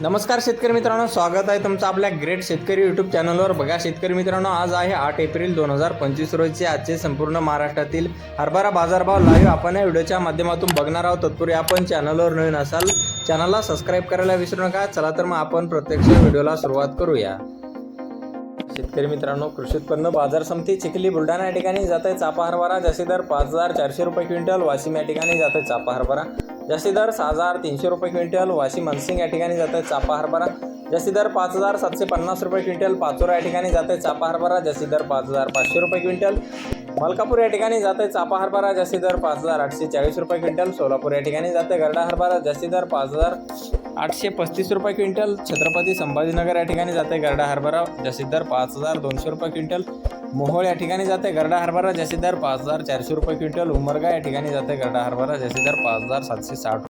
नमस्कार शेतकरी मित्रांनो स्वागत आहे तुमचं आपल्या ग्रेट शेतकरी यूट्यूब चॅनलवर बघा शेतकरी मित्रांनो आज आहे आठ एप्रिल दोन हजार पंचवीस रोजचे आजचे संपूर्ण महाराष्ट्रातील हरभरा बाजारभाव लाईव्ह आपण या व्हिडिओच्या माध्यमातून बघणार आहोत. तत्पूर्वी आपण चॅनलवर नवीन असाल चॅनलला सबस्क्राईब करायला विसरू नका. चला तर मग आपण प्रत्यक्ष व्हिडिओला सुरुवात करूया. शेतकरी मित्रांनो कृषी उत्पन्न बाजार समिती चिखली बुलढाणा या ठिकाणी जात आहे चापा हरभरा. जास्ती दर पाच हजार चारशे रुपये क्विंटल. वाशिम या ठिकाणी जात आहे चापा हरभरा. जास्ती दर सहा हजार तीनशे रुपये क्विंटल. वाशिम मनसिंग या ठिकाणी जात आहे चापा हरभरा. जास्ती दर पाच हजार सातशे पन्नास रुपये क्विंटल. पाचोरा या ठिकाणी जात आहे चापा हरभरा. जास्ती दर पाच हजार पाचशे रुपये क्विंटल. मलकापूर या ठिकाणी जात आहे चापा हरभरा. जास्ती दर पाच हजार आठशे चाळीस रुपये क्विंटल. सोलापूर या ठिकाणी जात आहे गरडा हरभरा. जास्ती दर पाच हजार आठशे पस्तीस रुपये क्विंटल. छत्रपती संभाजीनगर या ठिकाणी जाते गरडा हरभरा. जास्तीत दर पाच हजार दोनशे रुपये क्विंटल. मोहोळ या ठिकाणी जाते गरडा हरभरा. जास्तीत दर पाच हजार चारशे रुपये क्विंटल. उमरगा या ठिकाणी जाते गरडा हरभरा. जास्तीत दर पाच हजार सातशे साठ